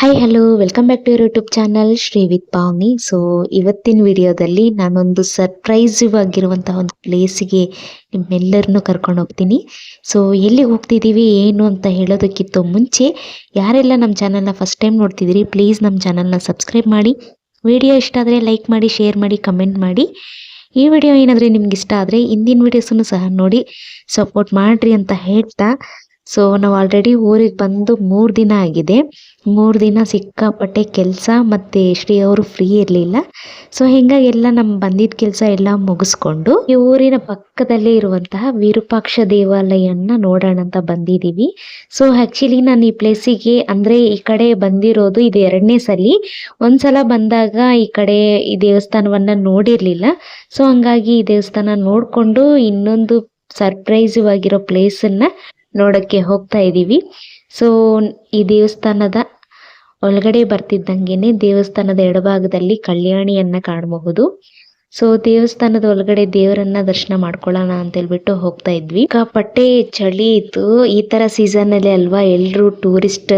Hi hello welcome back to YouTube channel Shri with Pavni so ಇವತ್ತಿನ ವಿಡಿಯೋದಲ್ಲಿ ನಾನೊಂದು ಸರ್ಪ್ರೈಸಿವ್ ಆಗಿರುವಂತಹ ಒಂದು ಪ್ಲೇಸಿಗೆ ನಿಮ್ಮೆಲ್ಲರನ್ನೂ ಕರ್ಕೊಂಡು ಹೋಗ್ತೀನಿ. ಸೊ ಎಲ್ಲಿಗೆ ಹೋಗ್ತಿದ್ದೀವಿ, ಏನು ಅಂತ ಹೇಳೋದಕ್ಕಿಂತ ಮುಂಚೆ, ಯಾರೆಲ್ಲ ನಮ್ಮ ಚಾನಲ್ನ ಫಸ್ಟ್ ಟೈಮ್ ನೋಡ್ತಿದ್ದೀರಿ ಪ್ಲೀಸ್ ನಮ್ಮ ಚಾನಲ್ನ ಸಬ್ಸ್ಕ್ರೈಬ್ ಮಾಡಿ. ವಿಡಿಯೋ ಇಷ್ಟ ಆದರೆ ಲೈಕ್ ಮಾಡಿ ಶೇರ್ ಮಾಡಿ ಕಮೆಂಟ್ ಮಾಡಿ. ಈ ವಿಡಿಯೋ ಏನಾದರೆ ನಿಮ್ಗೆ ಇಷ್ಟ ಆದರೆ, ಹಿಂದಿನ ವಿಡಿಯೋಸನ್ನು ಸಹ ನೋಡಿ ಸಪೋರ್ಟ್ ಮಾಡಿರಿ ಅಂತ ಹೇಳ್ತಾ ಸೊ ನಾವು ಆಲ್ರೆಡಿ ಊರಿಗೆ ಬಂದು ಮೂರು ದಿನ ಆಗಿದೆ. ಮೂರು ದಿನ ಸಿಕ್ಕಾಪಟ್ಟೆ ಕೆಲಸ ಮತ್ತು ಶ್ರೀ ಅವರು ಫ್ರೀ ಇರಲಿಲ್ಲ. ಸೊ ಹಿಂಗಾಗಿ ಎಲ್ಲ ನಮ್ಮ ಬಂದಿದ್ದ ಕೆಲಸ ಎಲ್ಲ ಮುಗಿಸ್ಕೊಂಡು ಈ ಊರಿನ ಪಕ್ಕದಲ್ಲೇ ಇರುವಂತಹ ವಿರೂಪಾಕ್ಷ ದೇವಾಲಯನ ನೋಡೋಣ ಅಂತ ಬಂದಿದ್ದೀವಿ ಸೊ ಆ್ಯಕ್ಚುಲಿ ನಾನು ಈ ಪ್ಲೇಸಿಗೆ ಅಂದರೆ ಈ ಕಡೆ ಬಂದಿರೋದು ಇದು ಎರಡನೇ ಸಲ. ಒಂದ್ಸಲ ಬಂದಾಗ ಈ ಕಡೆ ಈ ದೇವಸ್ಥಾನವನ್ನು ನೋಡಿರಲಿಲ್ಲ. ಸೊ ಹಂಗಾಗಿ ಈ ದೇವಸ್ಥಾನ ನೋಡಿಕೊಂಡು ಇನ್ನೊಂದು ಸರ್ಪ್ರೈಸಿವ್ ಆಗಿರೋ ಪ್ಲೇಸನ್ನು ನೋಡೋಕ್ಕೆ ಹೋಗ್ತಾ ಇದ್ದೀವಿ. ಸೊ ಈ ದೇವಸ್ಥಾನದ ಒಳಗಡೆ ಬರ್ತಿದ್ದಂಗೆನೆ ದೇವಸ್ಥಾನದ ಎಡಭಾಗದಲ್ಲಿ ಕಲ್ಯಾಣಿಯನ್ನ ಕಾಣಬಹುದು. ಸೊ ದೇವಸ್ಥಾನದ ಒಳಗಡೆ ದೇವರನ್ನ ದರ್ಶನ ಮಾಡ್ಕೊಳ್ಳೋಣ ಅಂತ ಹೇಳ್ಬಿಟ್ಟು ಹೋಗ್ತಾ ಇದ್ವಿ. ಸಿಕ್ಕಾಪಟ್ಟೆ ಚಳಿ ಇತ್ತು. ಈ ತರ ಸೀಸನ್ ಅಲ್ಲಿ ಅಲ್ವಾ ಎಲ್ರು ಟೂರಿಸ್ಟ್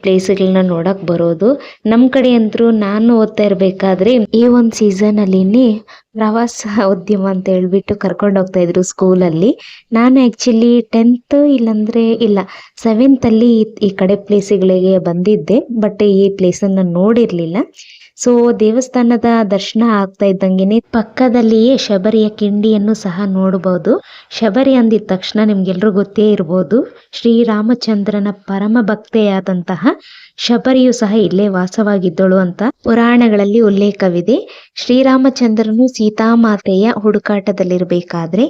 ಪ್ಲೇಸ್ಗಳನ್ನ ನೋಡಕ್ ಬರೋದು. ನಮ್ ಕಡೆ ಅಂತೂ ನಾನು ಓದ್ತಾ ಇರ್ಬೇಕಾದ್ರೆ ಈ ಒಂದ್ ಸೀಸನ್ ಅಲ್ಲಿನೇ ಪ್ರವಾಸ ಉದ್ಯಮ ಅಂತ ಹೇಳ್ಬಿಟ್ಟು ಕರ್ಕೊಂಡು ಹೋಗ್ತಾ ಇದ್ರು ಸ್ಕೂಲ್ ಅಲ್ಲಿ. ನಾನು ಆಕ್ಚುಲಿ ಟೆಂತ್ ಇಲ್ಲಾಂದ್ರೆ ಇಲ್ಲ ಸೆವೆಂತ್ ಅಲ್ಲಿ ಈ- ಕಡೆ ಪ್ಲೇಸ್ಗಳಿಗೆ ಬಂದಿದ್ದೆ. ಬಟ್ ಈ ಪ್ಲೇಸ್ ಅನ್ನ ನೋಡಿರ್ಲಿಲ್ಲ. ಸೊ ದೇವಸ್ಥಾನದ ದರ್ಶನ ಆಗ್ತಾ ಇದ್ದಂಗೆನೆ ಪಕ್ಕದಲ್ಲಿಯೇ ಶಬರಿಯ ಕಿಂಡಿಯನ್ನು ಸಹ ನೋಡಬಹುದು ಶಬರಿ ಅಂದಿದ ತಕ್ಷಣ ನಿಮ್ಗೆಲ್ರು ಗೊತ್ತೇ ಇರಬಹುದು ಶ್ರೀರಾಮಚಂದ್ರನ ಪರಮ ಭಕ್ತೆಯಾದಂತಹ ಶಬರಿಯು ಸಹ ಇಲ್ಲೇ ವಾಸವಾಗಿದ್ದಳು ಅಂತ ಪುರಾಣಗಳಲ್ಲಿ ಉಲ್ಲೇಖವಿದೆ. ಶ್ರೀರಾಮಚಂದ್ರನು ಸೀತಾಮಾತೆಯ ಹುಡುಕಾಟದಲ್ಲಿರಬೇಕಾದ್ರೆ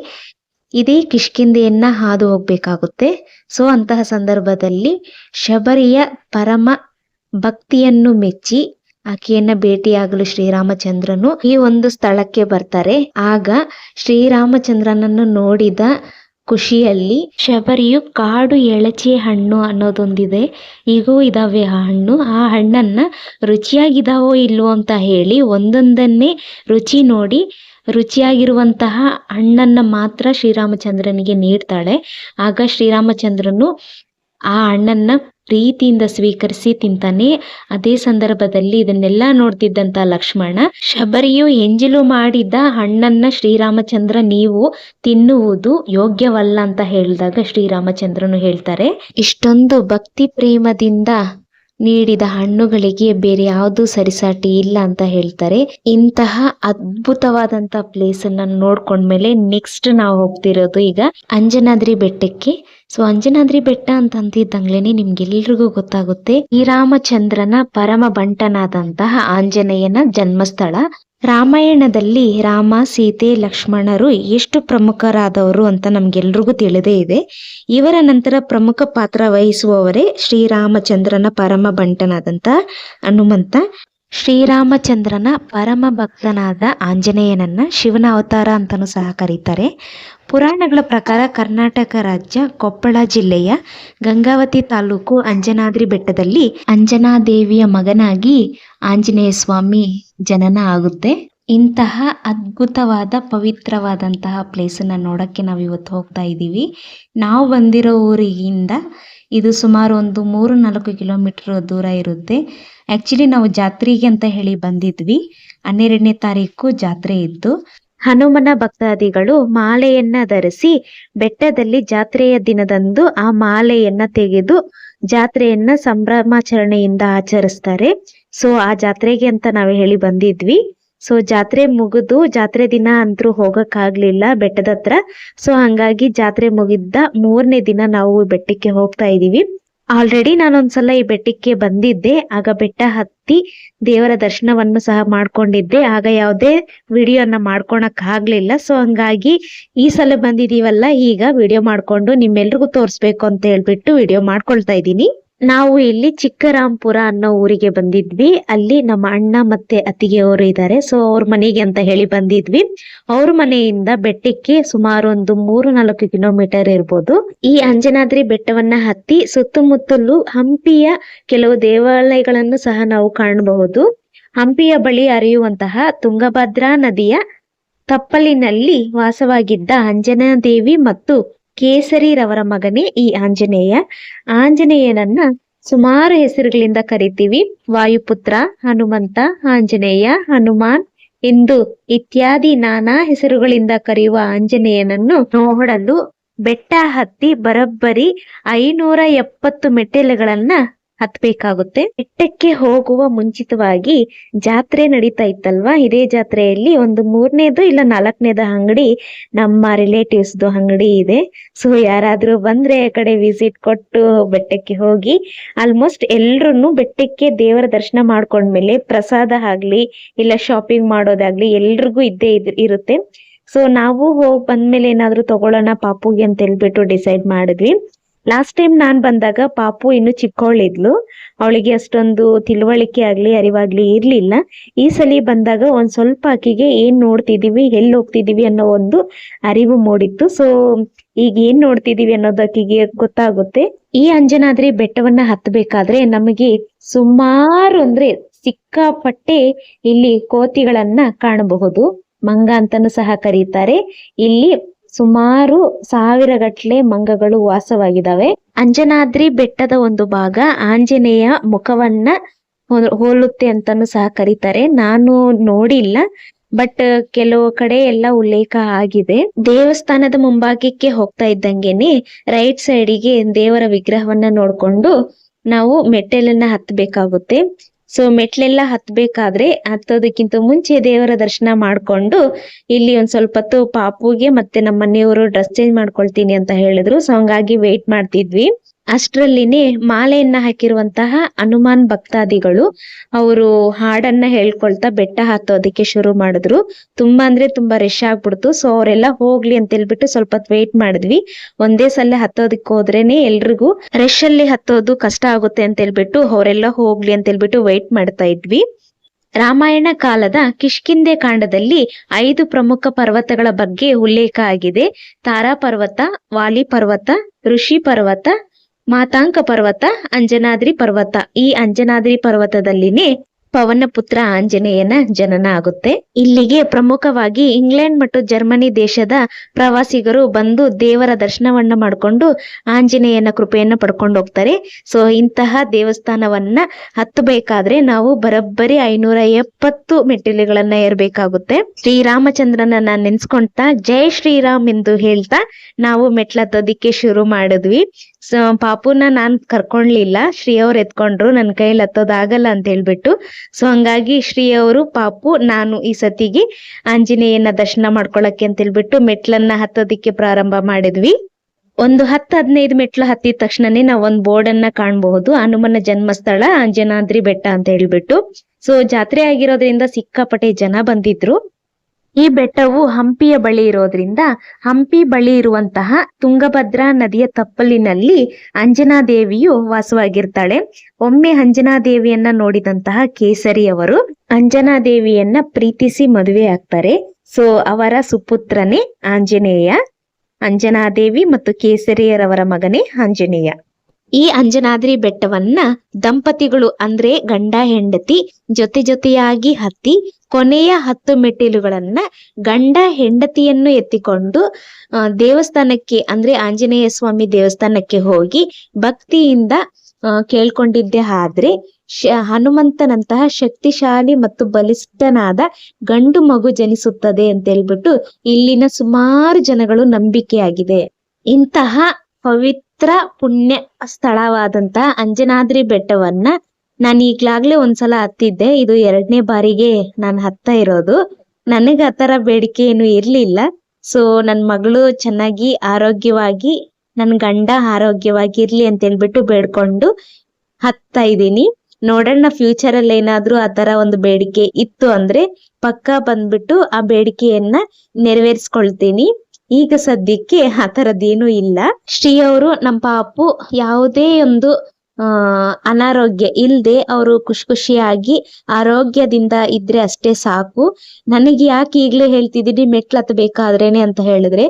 ಇದೇ ಕಿಷ್ಕಿಂದೆಯನ್ನ ಹಾದು ಹೋಗ್ಬೇಕಾಗುತ್ತೆ. ಸೊ ಅಂತಹ ಸಂದರ್ಭದಲ್ಲಿ ಶಬರಿಯ ಪರಮ ಭಕ್ತಿಯನ್ನು ಮೆಚ್ಚಿ ಆಕೆಯನ್ನ ಭೇಟಿಯಾಗಲು ಶ್ರೀರಾಮಚಂದ್ರನು ಈ ಒಂದು ಸ್ಥಳಕ್ಕೆ ಬರ್ತಾರೆ. ಆಗ ಶ್ರೀರಾಮಚಂದ್ರನನ್ನು ನೋಡಿದ ಖುಷಿಯಲ್ಲಿ, ಶಬರಿಯು ಕಾಡು ಎಳಚಿ ಹಣ್ಣು ಅನ್ನೋದೊಂದಿದೆ ಈಗೂ ಇದಾವೆ ಆ ಹಣ್ಣು, ಆ ಹಣ್ಣನ್ನ ರುಚಿಯಾಗಿದಾವೋ ಇಲ್ವೋ ಅಂತ ಹೇಳಿ ಒಂದೊಂದನ್ನೇ ರುಚಿ ನೋಡಿ, ರುಚಿಯಾಗಿರುವಂತಹ ಹಣ್ಣನ್ನ ಮಾತ್ರ ಶ್ರೀರಾಮಚಂದ್ರನಿಗೆ ನೀಡ್ತಾಳೆ. ಆಗ ಶ್ರೀರಾಮಚಂದ್ರನು ಆ ಹಣ್ಣನ್ನ ಪ್ರೀತಿಯಿಂದ ಸ್ವೀಕರಿಸಿ ತಿಂತಾನೆ. ಅದೇ ಸಂದರ್ಭದಲ್ಲಿ ಇದನ್ನೆಲ್ಲ ನೋಡ್ತಿದ್ದಂತ ಲಕ್ಷ್ಮಣ, ಶಬರಿಯು ಎಂಜಿಲು ಮಾಡಿದ ಹಣ್ಣನ್ನ ಶ್ರೀರಾಮಚಂದ್ರ ನೀವು ತಿನ್ನುವುದು ಯೋಗ್ಯವಲ್ಲ ಅಂತ ಹೇಳಿದಾಗ ಶ್ರೀರಾಮಚಂದ್ರನು ಹೇಳ್ತಾರೆ, ಇಷ್ಟೊಂದು ಭಕ್ತಿ ಪ್ರೇಮದಿಂದ ನೀಡಿದ ಹಣ್ಣುಗಳಿಗೆ ಬೇರೆ ಯಾವುದು ಸರಿಸಾಟಿ ಇಲ್ಲ ಅಂತ ಹೇಳ್ತಾರೆ. ಇಂತಹ ಅದ್ಭುತವಾದಂತ ಪ್ಲೇಸ್ ಅನ್ನ ನೋಡ್ಕೊಂಡ್ಮೇಲೆ ನೆಕ್ಸ್ಟ್ ನಾವು ಹೋಗ್ತಿರೋದು ಈಗ ಅಂಜನಾದ್ರಿ ಬೆಟ್ಟಕ್ಕೆ. ಸೊ ಅಂಜನಾದ್ರಿ ಬೆಟ್ಟ ಅಂತ ಅಂತಿದ್ದಂಗ್ಲೇನೆ ನಿಮ್ಗೆಲ್ರಿಗೂ ಗೊತ್ತಾಗುತ್ತೆ. ಶ್ರೀರಾಮಚಂದ್ರನ ಪರಮ ಬಂಟನಾದಂತಹ ಆಂಜನೇಯನ ಜನ್ಮಸ್ಥಳ. ರಾಮಾಯಣದಲ್ಲಿ ರಾಮ, ಸೀತೆ, ಲಕ್ಷ್ಮಣರು ಎಷ್ಟು ಪ್ರಮುಖರಾದವರು ಅಂತ ನಮ್ಗೆಲ್ರಿಗೂ ತಿಳಿದೇ ಇದೆ. ಇವರ ನಂತರ ಪ್ರಮುಖ ಪಾತ್ರ ವಹಿಸುವವರೇ ಶ್ರೀರಾಮಚಂದ್ರನ ಪರಮ ಬಂಟನಾದಂತ ಹನುಮಂತ. ಶ್ರೀರಾಮಚಂದ್ರನ ಪರಮ ಭಕ್ತನಾದ ಆಂಜನೇಯನನ್ನ ಶಿವನ ಅವತಾರ ಅಂತಲೂ ಸಹ ಕರೀತಾರೆ. ಪುರಾಣಗಳ ಪ್ರಕಾರ ಕರ್ನಾಟಕ ರಾಜ್ಯ ಕೊಪ್ಪಳ ಜಿಲ್ಲೆಯ ಗಂಗಾವತಿ ತಾಲೂಕು ಅಂಜನಾದ್ರಿ ಬೆಟ್ಟದಲ್ಲಿ ಅಂಜನಾದೇವಿಯ ಮಗನಾಗಿ ಆಂಜನೇಯ ಸ್ವಾಮಿ ಜನನ ಆಗುತ್ತೆ. ಇಂತಹ ಅದ್ಭುತವಾದ ಪವಿತ್ರವಾದಂತಹ ಪ್ಲೇಸನ್ನು ನೋಡಕ್ಕೆ ನಾವು ಇವತ್ತು ಹೋಗ್ತಾ ಇದ್ದೀವಿ. ನಾವು ಬಂದಿರೋ ಊರಿಗಿಂದ ಇದು ಸುಮಾರು ಒಂದು ಮೂರು ನಾಲ್ಕು ಕಿಲೋಮೀಟರ್ ದೂರ ಇರುತ್ತೆ. ಆಕ್ಚುಲಿ ನಾವು ಜಾತ್ರೆಗೆ ಅಂತ ಹೇಳಿ ಬಂದಿದ್ವಿ. ಹನ್ನೆರಡನೇ ತಾರೀಕು ಜಾತ್ರೆ ಇತ್ತು. ಹನುಮನ ಭಕ್ತಾದಿಗಳು ಮಾಲೆಯನ್ನ ಧರಿಸಿ ಬೆಟ್ಟದಲ್ಲಿ ಜಾತ್ರೆಯ ದಿನದಂದು ಆ ಮಾಲೆಯನ್ನ ತೆಗೆದು ಜಾತ್ರೆಯನ್ನ ಸಂಭ್ರಮಾಚರಣೆಯಿಂದ ಆಚರಿಸ್ತಾರೆ. ಸೊ ಆ ಜಾತ್ರೆಗೆ ಅಂತ ನಾವು ಹೇಳಿ ಬಂದಿದ್ವಿ. ಸೊ ಜಾತ್ರೆ ಮುಗಿದು ಜಾತ್ರೆ ದಿನ ಅಂತೂ ಹೋಗಕ್ ಆಗ್ಲಿಲ್ಲ ಬೆಟ್ಟದ ಹತ್ರ. ಸೊ ಹಂಗಾಗಿ ಜಾತ್ರೆ ಮುಗಿದ ಮೂರನೇ ದಿನ ನಾವು ಬೆಟ್ಟಕ್ಕೆ ಹೋಗ್ತಾ ಇದೀವಿ ಆಲ್ರೆಡಿ ನಾನೊಂದ್ಸಲ ಈ ಬೆಟ್ಟಕ್ಕೆ ಬಂದಿದ್ದೆ. ಆಗ ಬೆಟ್ಟ ಹತ್ತಿ ದೇವರ ದರ್ಶನವನ್ನು ಸಹ ಮಾಡ್ಕೊಂಡಿದ್ದೆ. ಆಗ ಯಾವುದೇ ವಿಡಿಯೋನ ಮಾಡ್ಕೊಳಕ್ ಆಗ್ಲಿಲ್ಲ ಸೊ ಹಂಗಾಗಿ ಈ ಸಲ ಬಂದಿದೀವಲ್ಲ ಈಗ ವಿಡಿಯೋ ಮಾಡ್ಕೊಂಡು ನಿಮ್ಮೆಲ್ರಿಗೂ ತೋರಿಸ್ಬೇಕು ಅಂತ ಹೇಳ್ಬಿಟ್ಟು ವಿಡಿಯೋ ಮಾಡ್ಕೊಳ್ತಾ ಇದ್ದೀನಿ. ನಾವು ಇಲ್ಲಿ ಚಿಕ್ಕರಾಂಪುರ ಅನ್ನೋ ಊರಿಗೆ ಬಂದಿದ್ವಿ. ಅಲ್ಲಿ ನಮ್ಮ ಅಣ್ಣ ಮತ್ತೆ ಅತ್ತಿಗೆ ಅವರು ಇದ್ದಾರೆ. ಸೊ ಅವ್ರ ಮನೆಗೆ ಅಂತ ಹೇಳಿ ಬಂದಿದ್ವಿ. ಅವ್ರ ಮನೆಯಿಂದ ಬೆಟ್ಟಕ್ಕೆ ಸುಮಾರು ಒಂದು ಮೂರು ನಾಲ್ಕು ಕಿಲೋಮೀಟರ್ ಇರ್ಬೋದು. ಈ ಅಂಜನಾದ್ರಿ ಬೆಟ್ಟವನ್ನ ಹತ್ತಿ ಸುತ್ತಮುತ್ತಲು ಹಂಪಿಯ ಕೆಲವು ದೇವಾಲಯಗಳನ್ನು ಸಹ ನಾವು ಕಾಣಬಹುದು. ಹಂಪಿಯ ಬಳಿ ಹರಿಯುವಂತಹ ತುಂಗಭದ್ರಾ ನದಿಯ ತಪ್ಪಲಿನಲ್ಲಿ ವಾಸವಾಗಿದ್ದ ಅಂಜನಾದೇವಿ ಮತ್ತು ಕೇಸರಿರವರ ಮಗನೇ ಈ ಆಂಜನೇಯ. ಆಂಜನೇಯನನ್ನ ಸುಮಾರು ಹೆಸರುಗಳಿಂದ ಕರಿತೀವಿ. ವಾಯುಪುತ್ರ, ಹನುಮಂತ, ಆಂಜನೇಯ, ಹನುಮಾನ್ ಎಂದು ಇತ್ಯಾದಿ ನಾನಾ ಹೆಸರುಗಳಿಂದ ಕರೆಯುವ ಆಂಜನೇಯನನ್ನು ನೋಡಲು ಬೆಟ್ಟ ಹತ್ತಿ ಬರಬ್ಬರಿ ಐನೂರ ಎಪ್ಪತ್ತು ಮೆಟ್ಟಿಲುಗಳನ್ನ ಹತ್ಬೇಕಾಗುತ್ತೆ. ಬೆಟ್ಟಕ್ಕೆ ಹೋಗುವ ಮುಂಚಿತವಾಗಿ ಜಾತ್ರೆ ನಡೀತಾ ಇತ್ತಲ್ವಾ? ಇದೇ ಜಾತ್ರೆಯಲ್ಲಿ ಒಂದು ಮೂರನೇದು ಇಲ್ಲ ನಾಲ್ಕನೇದು ಅಂಗಡಿ ನಮ್ಮ ರಿಲೇಟಿವ್ಸ್ದು ಅಂಗಡಿ ಇದೆ. ಸೊ ಯಾರಾದ್ರೂ ಬಂದ್ರೆ ಆ ಕಡೆ ವಿಸಿಟ್ ಕೊಟ್ಟು ಬೆಟ್ಟಕ್ಕೆ ಹೋಗಿ ಆಲ್ಮೋಸ್ಟ್ ಎಲ್ರು ಬೆಟ್ಟಕ್ಕೆ ದೇವರ ದರ್ಶನ ಮಾಡ್ಕೊಂಡ್ಮೇಲೆ ಪ್ರಸಾದ ಆಗ್ಲಿ ಇಲ್ಲ ಶಾಪಿಂಗ್ ಮಾಡೋದಾಗ್ಲಿ ಎಲ್ರಿಗೂ ಇದ್ದೇ ಇದ್- ಇರುತ್ತೆ. ಸೊ ನಾವು ಹೋಗ್ ಬಂದ್ಮೇಲೆ ಏನಾದ್ರೂ ತಗೊಳ್ಳೋಣ ಪಾಪುಗೆ ಅಂತ ಹೇಳ್ಬಿಟ್ಟು ಡಿಸೈಡ್ ಮಾಡಿದ್ವಿ. ಲಾಸ್ಟ್ ಟೈಮ್ ನಾನ್ ಬಂದಾಗ ಪಾಪು ಇನ್ನು ಚಿಕ್ಕವಳಿದ್ಲು ಅವಳಿಗೆ ಅಷ್ಟೊಂದು ತಿಳುವಳಿಕೆ ಆಗ್ಲಿ, ಅರಿವಾಗ್ಲಿ ಇರ್ಲಿಲ್ಲ. ಈ ಸಲ ಬಂದಾಗ ಒಂದ್ ಸ್ವಲ್ಪ ಆಕಿಗೆ ಏನ್ ನೋಡ್ತಿದೀವಿ, ಎಲ್ಲಿ ಹೋಗ್ತಿದೀವಿ ಅನ್ನೋ ಒಂದು ಅರಿವು ಮೂಡಿತ್ತು. ಸೊ ಈಗ ಏನ್ ನೋಡ್ತಿದೀವಿ ಅನ್ನೋದು ಆಕಿಗೆ ಗೊತ್ತಾಗುತ್ತೆ. ಈ ಅಂಜನಾದ್ರಿ ಬೆಟ್ಟವನ್ನ ಹತ್ತಬೇಕಾದ್ರೆ ನಮಗೆ ಸುಮಾರು ಅಂದ್ರೆ ಸಿಕ್ಕಾಪಟ್ಟೆ ಇಲ್ಲಿ ಕೋತಿಗಳನ್ನ ಕಾಣಬಹುದು. ಮಂಗ ಅಂತಾನೂ ಸಹ ಕರೀತಾರೆ. ಇಲ್ಲಿ ಸುಮಾರು ಸಾವಿರ ಗಟ್ಲೆ ಮಂಗಗಳು ವಾಸವಾಗಿದ್ದಾವೆ ಅಂಜನಾದ್ರಿ ಬೆಟ್ಟದ ಒಂದು ಭಾಗ ಆಂಜನೇಯ ಮುಖವನ್ನ ಹೋಲುತ್ತೆ ಅಂತಾನೂ ಸಹ ಕರೀತಾರೆ. ನಾನು ನೋಡಿಲ್ಲ, ಬಟ್ ಕೆಲವು ಕಡೆ ಎಲ್ಲ ಉಲ್ಲೇಖ ಆಗಿದೆ. ದೇವಸ್ಥಾನದ ಮುಂಭಾಗಕ್ಕೆ ಹೋಗ್ತಾ ಇದ್ದಂಗೆನೆ ರೈಟ್ ಸೈಡಿಗೆ ದೇವರ ವಿಗ್ರಹವನ್ನ ನೋಡ್ಕೊಂಡು ನಾವು ಮೆಟ್ಟಲನ್ನ ಹತ್ತಬೇಕಾಗುತ್ತೆ ಸೊ ಮೆಟ್ಲೆಲ್ಲ ಹತ್ಬೇಕಾದ್ರೆ ಹತ್ತೋದಕ್ಕಿಂತ ಮುಂಚೆ ದೇವರ ದರ್ಶನ ಮಾಡ್ಕೊಂಡು ಇಲ್ಲಿ ಒಂದ್ ಸ್ವಲ್ಪ ಹೊತ್ತು ಪಾಪುಗೆ ಮತ್ತೆ ನಮ್ಮ ಮನೆಯವರು ಡ್ರೆಸ್ ಚೇಂಜ್ ಮಾಡ್ಕೊಳ್ತೀನಿ ಅಂತ ಹೇಳಿದ್ರು. ಸೊ ಹಂಗಾಗಿ ವೇಟ್ ಮಾಡ್ತಿದ್ವಿ. ಅಷ್ಟ್ರಲ್ಲಿನೇ ಮಾಲೆಯನ್ನ ಹಾಕಿರುವಂತಹ ಹನುಮಾನ್ ಭಕ್ತಾದಿಗಳು ಅವರು ಹಾಡನ್ನ ಹೇಳ್ಕೊಳ್ತಾ ಬೆಟ್ಟ ಹತ್ತೋದಕ್ಕೆ ಶುರು ಮಾಡಿದ್ರು. ತುಂಬಾ ಅಂದ್ರೆ ತುಂಬಾ ರಶ್ ಆಗ್ಬಿಡ್ತು. ಸೊ ಅವರೆಲ್ಲ ಹೋಗ್ಲಿ ಅಂತ ಹೇಳ್ಬಿಟ್ಟು ಸ್ವಲ್ಪ ವೇಟ್ ಮಾಡಿದ್ವಿ. ಒಂದೇ ಸಲ ಹತ್ತೋದಕ್ಕೆ ಹೋದ್ರೇನೆ ಎಲ್ರಿಗೂ ರಶ್ ಅಲ್ಲಿ ಹತ್ತೋದು ಕಷ್ಟ ಆಗುತ್ತೆ ಅಂತ ಹೇಳ್ಬಿಟ್ಟು ಅವರೆಲ್ಲ ಹೋಗ್ಲಿ ಅಂತ ಹೇಳ್ಬಿಟ್ಟು ವೇಟ್ ಮಾಡ್ತಾ ಇದ್ವಿ. ರಾಮಾಯಣ ಕಾಲದ ಕಿಷ್ಕಿಂದೆ ಕಾಂಡದಲ್ಲಿ ಐದು ಪ್ರಮುಖ ಪರ್ವತಗಳ ಬಗ್ಗೆ ಉಲ್ಲೇಖ ಆಗಿದೆ. ತಾರಾ ಪರ್ವತ, ವಾಲಿ ಪರ್ವತ, ಋಷಿ ಪರ್ವತ ಮಾತಾಂಕ ಪರ್ವತ, ಅಂಜನಾದ್ರಿ ಪರ್ವತ. ಈ ಅಂಜನಾದ್ರಿ ಪರ್ವತದಲ್ಲಿನೇ ಪವನ ಪುತ್ರ ಆಂಜನೇಯನ ಜನನ ಆಗುತ್ತೆ. ಇಲ್ಲಿಗೆ ಪ್ರಮುಖವಾಗಿ ಇಂಗ್ಲೆಂಡ್ ಮತ್ತು ಜರ್ಮನಿ ದೇಶದ ಪ್ರವಾಸಿಗರು ಬಂದು ದೇವರ ದರ್ಶನವನ್ನ ಮಾಡಿಕೊಂಡು ಆಂಜನೇಯನ ಕೃಪೆಯನ್ನ ಪಡ್ಕೊಂಡು ಹೋಗ್ತಾರೆ. ಸೊ ಇಂತಹ ದೇವಸ್ಥಾನವನ್ನ ಹತ್ತಬೇಕಾದ್ರೆ ನಾವು ಬರಬ್ಬರಿ ಐನೂರ ಎಪ್ಪತ್ತು ಮೆಟ್ಟಿಲುಗಳನ್ನ ಏರ್ಬೇಕಾಗುತ್ತೆ. ಶ್ರೀರಾಮಚಂದ್ರನನ್ನ ನೆನ್ಸ್ಕೊಂತ, ಜೈ ಶ್ರೀರಾಮ್ ಎಂದು ಹೇಳ್ತಾ ನಾವು ಮೆಟ್ಲತ್ತೋದಿಕ್ಕೆ ಶುರು ಮಾಡಿದ್ವಿ. ಸೊ ಪಾಪುನ ನಾನ್ ಕರ್ಕೊಂಡ್ಲಿಲ್ಲ. ಶ್ರೀ ಅವ್ರು ಎತ್ಕೊಂಡ್ರು ನನ್ನ ಕೈಯಲ್ಲಿ ಹತ್ತೋದಾಗಲ್ಲ ಅಂತ ಹೇಳ್ಬಿಟ್ಟು. ಸೊ ಹಂಗಾಗಿ ಶ್ರೀ ಅವರು, ಪಾಪು, ನಾನು ಈ ಸತಿಗೆ ಆಂಜನೇಯನ ದರ್ಶನ ಮಾಡ್ಕೊಳಕ್ಕೆ ಅಂತ ಹೇಳ್ಬಿಟ್ಟು ಮೆಟ್ಲನ್ನ ಹತ್ತೋದಿಕ್ಕೆ ಪ್ರಾರಂಭ ಮಾಡಿದ್ವಿ. ಒಂದು ಹತ್ತು ಹದಿನೈದು ಮೆಟ್ಲು ಹತ್ತಿದ ತಕ್ಷಣನೇ ನಾವು ಒಂದು ಬೋರ್ಡ್ ಅನ್ನ ಕಾಣಬಹುದು. ಹನುಮನ ಜನ್ಮಸ್ಥಳ ಅಂಜನಾದ್ರಿ ಬೆಟ್ಟ ಅಂತ ಹೇಳ್ಬಿಟ್ಟು. ಸೊ ಜಾತ್ರೆ ಆಗಿರೋದ್ರಿಂದ ಸಿಕ್ಕಾಪಟ್ಟೆ ಜನ ಬಂದಿದ್ರು. ಈ ಬೆಟ್ಟವು ಹಂಪಿಯ ಬಳಿ ಇರೋದ್ರಿಂದ ಹಂಪಿ ಬಳಿ ಇರುವಂತಹ ತುಂಗಭದ್ರಾ ನದಿಯ ತಪ್ಪಲಿನಲ್ಲಿ ಅಂಜನಾದೇವಿಯು ವಾಸವಾಗಿರ್ತಾಳೆ. ಒಮ್ಮೆ ಅಂಜನಾದೇವಿಯನ್ನ ನೋಡಿದಂತಹ ಕೇಸರಿ ಅವರು ಅಂಜನಾದೇವಿಯನ್ನ ಪ್ರೀತಿಸಿ ಮದುವೆ ಆಗ್ತಾರೆ. ಸೊ, ಅವರ ಸುಪುತ್ರನೇ ಆಂಜನೇಯ, ಅಂಜನಾದೇವಿ ಮತ್ತು ಕೇಸರಿಯರವರ ಮಗನೇ ಆಂಜನೇಯ. ಈ ಅಂಜನಾದ್ರಿ ಬೆಟ್ಟವನ್ನ ದಂಪತಿಗಳು ಅಂದ್ರೆ ಗಂಡ, ಹೆಂಡತಿ ಜೊತೆ ಜೊತೆಯಾಗಿ ಹತ್ತಿ ಕೊನೆಯ ಹತ್ತು ಮೆಟ್ಟಿಲುಗಳನ್ನ ಗಂಡ, ಹೆಂಡತಿಯನ್ನು ಎತ್ತಿಕೊಂಡು ದೇವಸ್ಥಾನಕ್ಕೆ ಅಂದ್ರೆ ಆಂಜನೇಯ ಸ್ವಾಮಿ ದೇವಸ್ಥಾನಕ್ಕೆ ಹೋಗಿ ಭಕ್ತಿಯಿಂದ ಕೇಳ್ಕೊಂಡಿದ್ದೆ. ಆದ್ರೆ ಹನುಮಂತನಂತಹ ಶಕ್ತಿಶಾಲಿ ಮತ್ತು ಬಲಿಷ್ಠನಾದ ಗಂಡು ಮಗು ಜನಿಸುತ್ತದೆ ಅಂತ ಹೇಳ್ಬಿಟ್ಟು ಇಲ್ಲಿನ ಸುಮಾರು ಜನಗಳು ನಂಬಿಕೆಯಾಗಿದೆ. ಇಂತಹ ಪವಿತ್ರ ಪುಣ್ಯ ಸ್ಥಳವಾದಂತಹ ಅಂಜನಾದ್ರಿ ಬೆಟ್ಟವನ್ನ ನಾನು ಈಗ್ಲಾಗ್ಲೇ ಒಂದ್ಸಲ ಹತ್ತಿದ್ದೆ. ಇದು ಎರಡನೇ ಬಾರಿಗೆ ನಾನು ಹತ್ತಾ ಇರೋದು. ನನಗೆ ಆತರ ಬೇಡಿಕೆ ಏನು ಇರ್ಲಿಲ್ಲ. ಸೊ ನನ್ ಮಗಳು ಚೆನ್ನಾಗಿ ಆರೋಗ್ಯವಾಗಿ, ನನ್ ಗಂಡ ಆರೋಗ್ಯವಾಗಿ ಇರ್ಲಿ ಅಂತ ಹೇಳ್ಬಿಟ್ಟು ಬೇಡ್ಕೊಂಡು ಹತ್ತಾ ಇದ್ದೀನಿ. ನೋಡೋಣ ಫ್ಯೂಚರ್ ಅಲ್ಲಿ ಏನಾದ್ರೂ ಆತರ ಒಂದು ಬೇಡಿಕೆ ಇತ್ತು ಅಂದ್ರೆ ಪಕ್ಕಾ ಬಂದ್ಬಿಟ್ಟು ಆ ಬೇಡಿಕೆಯನ್ನ ನೆರವೇರಿಸ್ಕೊಳ್ತೀನಿ. ಈಗ ಸದ್ಯಕ್ಕೆ ಆ ಇಲ್ಲ. ಶ್ರೀ ಅವರು ನಮ್ಮ ಪಾಪು ಯಾವುದೇ ಒಂದು ಅನಾರೋಗ್ಯ ಇಲ್ಲದೆ ಅವರು ಖುಷಿ ಖುಷಿಯಾಗಿ ಆರೋಗ್ಯದಿಂದ ಇದ್ರೆ ಅಷ್ಟೇ ಸಾಕು. ನನಗೆ ಯಾಕೆ ಈಗ್ಲೇ ಹೇಳ್ತಿದ್ದೀನಿ, ಮೆಟ್ಲು ಹತ್ತಬೇಕಾದ್ರೇನೆ ಅಂತ ಹೇಳಿದ್ರೆ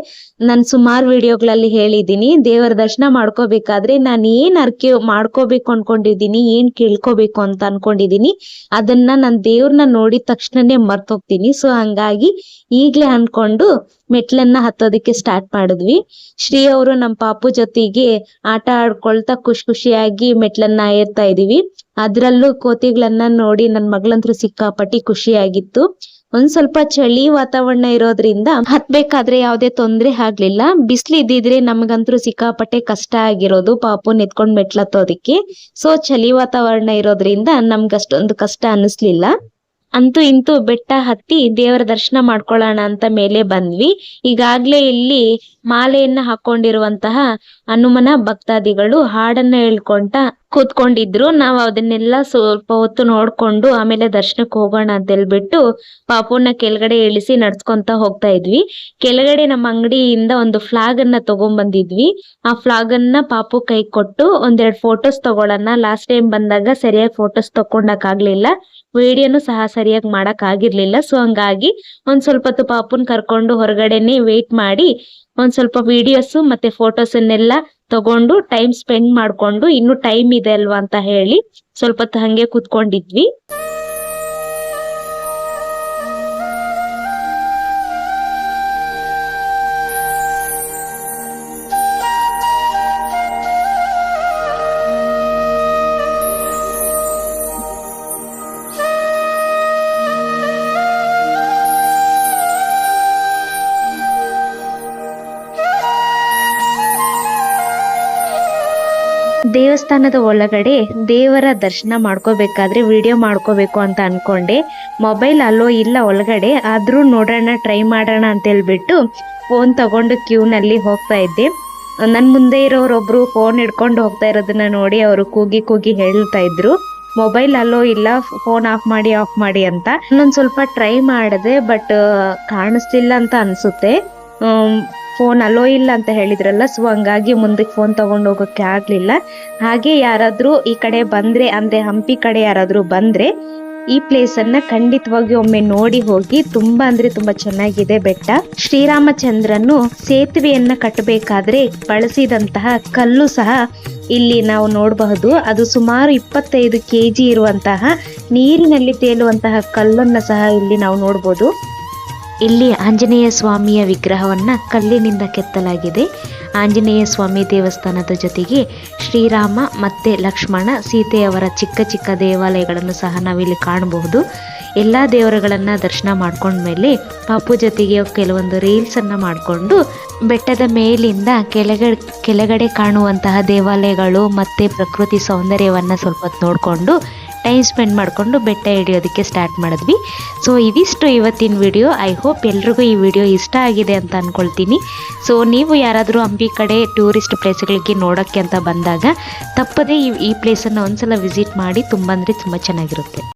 ನಾನು ಸುಮಾರು ವಿಡಿಯೋಗಳಲ್ಲಿ ಹೇಳಿದ್ದೀನಿ, ದೇವರ ದರ್ಶನ ಮಾಡ್ಕೋಬೇಕಾದ್ರೆ ನಾನು ಏನು ಅರ್ಕೆ ಮಾಡ್ಕೋಬೇಕು ಅನ್ಕೊಂಡಿದ್ದೀನಿ, ಏನು ಕೇಳ್ಕೋಬೇಕು ಅಂತ ಅನ್ಕೊಂಡಿದ್ದೀನಿ, ಅದನ್ನ ನಾನು ದೇವ್ರನ್ನ ನೋಡಿದ ತಕ್ಷಣನೇ ಮರ್ತೋಗ್ತೀನಿ. ಸೊ ಹಂಗಾಗಿ ಈಗಲೇ ಅನ್ಕೊಂಡು ಮೆಟ್ಲನ್ನ ಹತ್ತೋದಕ್ಕೆ ಸ್ಟಾರ್ಟ್ ಮಾಡಿದ್ವಿ. ಶ್ರೀ ಅವರು ನಮ್ಮ ಪಾಪು ಜೊತೆಗೆ ಆಟ ಆಡ್ಕೊಳ್ತಾ ಖುಷಿ ಖುಷಿಯಾಗಿ ಮೆಟ್ಲನ್ನ ಏರ್ತಾ ಇದೀವಿ. ಅದ್ರಲ್ಲೂ ಕೋತಿಗಳನ್ನ ನೋಡಿ ನನ್ನ ಮಗಳಂತೂ ಸಿಕ್ಕಾಪಟ್ಟಿ ಖುಷಿಯಾಗಿತ್ತು. ಒಂದ್ ಸ್ವಲ್ಪ ಚಳಿ ವಾತಾವರಣ ಇರೋದ್ರಿಂದ ಹತ್ಬೇಕಾದ್ರೆ ಯಾವ್ದೇ ತೊಂದ್ರೆ ಆಗ್ಲಿಲ್ಲ. ಬಿಸಿಲು ಇದ್ದಿದ್ರೆ ನಮಗಂತೂ ಸಿಕ್ಕಾಪಟ್ಟೆ ಕಷ್ಟ ಆಗಿರೋದು. ಪಾಪು ಎತ್ಕೊಂಡ್ ಮೆಟ್ಲತ್ತೋದಿಕ್ಕೆ. ಸೊ ಚಳಿ ವಾತಾವರಣ ಇರೋದ್ರಿಂದ ನಮ್ಗೆ ಅಷ್ಟೊಂದು ಕಷ್ಟ ಅನಿಸ್ಲಿಲ್ಲ. ಅಂತೂ ಇಂತೂ ಬೆಟ್ಟ ಹತ್ತಿ ದೇವರ ದರ್ಶನ ಮಾಡ್ಕೊಳ್ಳೋಣ ಅಂತ ಮೇಲೆ ಬಂದ್ವಿ. ಈಗಾಗ್ಲೇ ಇಲ್ಲಿ ಮಾಲೆಯನ್ನ ಹಾಕೊಂಡಿರುವಂತಹ ಹನುಮನ ಭಕ್ತಾದಿಗಳು ಹಾಡನ್ನ ಹೇಳ್ಕೊಂತ ಕೂತ್ಕೊಂಡಿದ್ರು. ನಾವ್ ಅದನ್ನೆಲ್ಲ ಸ್ವಲ್ಪ ಹೊತ್ತು ನೋಡ್ಕೊಂಡು ಆಮೇಲೆ ದರ್ಶನಕ್ಕೆ ಹೋಗೋಣ ಅಂತ ಹೇಳ್ಬಿಟ್ಟು ಪಾಪುನ ಕೆಳಗಡೆ ಇಳಿಸಿ ನಡ್ಸ್ಕೊಂತ ಹೋಗ್ತಾ ಇದ್ವಿ. ಕೆಳಗಡೆ ನಮ್ಮ ಅಂಗಡಿಯಿಂದ ಒಂದು ಫ್ಲಾಗ್ ಅನ್ನ ತಗೊಂಡ್ ಬಂದಿದ್ವಿ ಆ ಫ್ಲಾಗ್ ಅನ್ನ ಪಾಪು ಕೈ ಕೊಟ್ಟು ಒಂದೆರಡು ಫೋಟೋಸ್ ತಗೊಳ್ಳೋಣ. ಲಾಸ್ಟ್ ಟೈಮ್ ಬಂದಾಗ ಸರಿಯಾಗಿ ಫೋಟೋಸ್ ತಕೊಂಡಕ್ ಆಗ್ಲಿಲ್ಲ ವಿಡಿಯೋನು ಸಹ ಸರಿಯಾಗಿ ಮಾಡಕ್ ಆಗಿರ್ಲಿಲ್ಲ. ಸೊ ಹಂಗಾಗಿ ಒಂದ್ ಸ್ವಲ್ಪ ಹೊತ್ತು ಪಾಪುನ್ ಕರ್ಕೊಂಡು ಹೊರಗಡೆನೆ ವೇಟ್ ಮಾಡಿ ಒಂದ್ ಸ್ವಲ್ಪ ವಿಡಿಯೋಸ್ ಮತ್ತೆ ಫೋಟೋಸನ್ನೆಲ್ಲ ತಗೊಂಡು ಟೈಮ್ ಸ್ಪೆಂಡ್ ಮಾಡ್ಕೊಂಡು ಇನ್ನು ಟೈಮ್ ಇದೆ ಅಲ್ವಾ ಅಂತ ಹೇಳಿ ಸ್ವಲ್ಪ ಹೊತ್ತು ಹಂಗೆ ಕೂತ್ಕೊಂಡಿದ್ವಿ. ದೇವಸ್ಥಾನದ ಒಳಗಡೆ ದೇವರ ದರ್ಶನ ಮಾಡ್ಕೋಬೇಕಾದ್ರೆ ವಿಡಿಯೋ ಮಾಡ್ಕೋಬೇಕು ಅಂತ ಅನ್ಕೊಂಡೆ. ಮೊಬೈಲ್ ಅಲ್ಲೋ ಇಲ್ಲ ಒಳಗಡೆ, ಆದ್ರೂ ನೋಡೋಣ ಟ್ರೈ ಮಾಡೋಣ ಅಂತ ಹೇಳ್ಬಿಟ್ಟು ಫೋನ್ ತಗೊಂಡು ಕ್ಯೂನಲ್ಲಿ ಹೋಗ್ತಾ ಇದ್ದೆ. ನನ್ನ ಮುಂದೆ ಇರೋರೊಬ್ರು ಫೋನ್ ಹಿಡ್ಕೊಂಡು ಹೋಗ್ತಾ ಇರೋದನ್ನ ನೋಡಿ ಅವರು ಕೂಗಿ ಕೂಗಿ ಹೇಳ್ತಾ ಇದ್ರು. ಮೊಬೈಲ್ ಅಲ್ಲೋ ಇಲ್ಲ ಫೋನ್ ಆಫ್ ಮಾಡಿ ಆಫ್ ಮಾಡಿ ಅಂತ. ಇನ್ನೊಂದ್ ಸ್ವಲ್ಪ ಟ್ರೈ ಮಾಡಿದೆ ಬಟ್ ಕಾಣಿಸ್ತಿಲ್ಲ ಅಂತ ಅನ್ಸುತ್ತೆ. ಫೋನ್ ಅಲೋ ಇಲ್ಲ ಅಂತ ಹೇಳಿದ್ರಲ್ಲ ಸೊ ಹಂಗಾಗಿ ಮುಂದಕ್ಕೆ ಫೋನ್ ತಗೊಂಡು ಹೋಗೋಕೆ ಆಗ್ಲಿಲ್ಲ. ಹಾಗೆ ಯಾರಾದ್ರೂ ಈ ಕಡೆ ಬಂದ್ರೆ, ಅಂದ್ರೆ ಹಂಪಿ ಕಡೆ ಯಾರಾದ್ರೂ ಬಂದ್ರೆ, ಈ ಪ್ಲೇಸ್ ಅನ್ನ ಖಂಡಿತವಾಗಿ ಒಮ್ಮೆ ನೋಡಿ ಹೋಗಿ, ತುಂಬಾ ಅಂದ್ರೆ ತುಂಬಾ ಚೆನ್ನಾಗಿದೆ ಬೆಟ್ಟ. ಶ್ರೀರಾಮಚಂದ್ರನು ಸೇತುವೆಯನ್ನ ಕಟ್ಟಬೇಕಾದ್ರೆ ಬಳಸಿದಂತಹ ಕಲ್ಲು ಸಹ ಇಲ್ಲಿ ನಾವು ನೋಡಬಹುದು. ಅದು ಸುಮಾರು ಇಪ್ಪತ್ತೈದು ಕೆಜಿ ಇರುವಂತಹ ನೀರಿನಲ್ಲಿ ತೇಲುವಂತಹ ಕಲ್ಲನ್ನ ಸಹ ಇಲ್ಲಿ ನಾವು ನೋಡಬಹುದು ಇಲ್ಲಿ ಆಂಜನೇಯ ಸ್ವಾಮಿಯ ವಿಗ್ರಹವನ್ನ ಕಲ್ಲಿನಿಂದ ಕೆತ್ತಲಾಗಿದೆ. ಆಂಜನೇಯ ಸ್ವಾಮಿ ದೇವಸ್ಥಾನದ ಜೊತೆಗೆ ಶ್ರೀರಾಮ ಮತ್ತೆ ಲಕ್ಷ್ಮಣ ಸೀತೆಯವರ ಚಿಕ್ಕ ಚಿಕ್ಕ ದೇವಾಲಯಗಳನ್ನು ಸಹ ನಾವಿಲ್ಲಿ ಕಾಣಬಹುದು. ಎಲ್ಲ ದೇವರುಗಳನ್ನ ದರ್ಶನ ಮಾಡ್ಕೊಂಡ್ಮೇಲೆ ಪಾಪು ಜೊತೆಗೆ ಕೆಲವೊಂದು ರೀಲ್ಸ್ ಅನ್ನ ಮಾಡಿಕೊಂಡು ಬೆಟ್ಟದ ಮೇಲಿಂದ ಕೆಳಗಡೆ ಕೆಳಗಡೆ ಕಾಣುವಂತಹ ದೇವಾಲಯಗಳು ಮತ್ತೆ ಪ್ರಕೃತಿ ಸೌಂದರ್ಯವನ್ನ ಸ್ವಲ್ಪ ನೋಡಿಕೊಂಡು ಟೈಮ್ ಸ್ಪೆಂಡ್ ಮಾಡಿಕೊಂಡು ಬೆಟ್ಟ ಹಿಡಿಯೋದಕ್ಕೆ ಸ್ಟಾರ್ಟ್ ಮಾಡಿದ್ವಿ. ಸೊ ಇದಿಷ್ಟು ಇವತ್ತಿನ ವಿಡಿಯೋ ಐ ಹೋಪ್ ಎಲ್ರಿಗೂ ಈ ವಿಡಿಯೋ ಇಷ್ಟ ಆಗಿದೆ ಅಂತ ಅಂದ್ಕೊಳ್ತೀನಿ ಸೊ ನೀವು ಯಾರಾದರೂ ಹಂಪಿ ಕಡೆ ಟೂರಿಸ್ಟ್ ಪ್ಲೇಸ್ಗಳಿಗೆ ನೋಡೋಕ್ಕೆ ಅಂತ ಬಂದಾಗ, ತಪ್ಪದೇ ಈ ಪ್ಲೇಸನ್ನು ಒಂದ್ಸಲ ವಿಸಿಟ್ ಮಾಡಿ ತುಂಬ ಅಂದರೆ ತುಂಬ ಚೆನ್ನಾಗಿರುತ್ತೆ.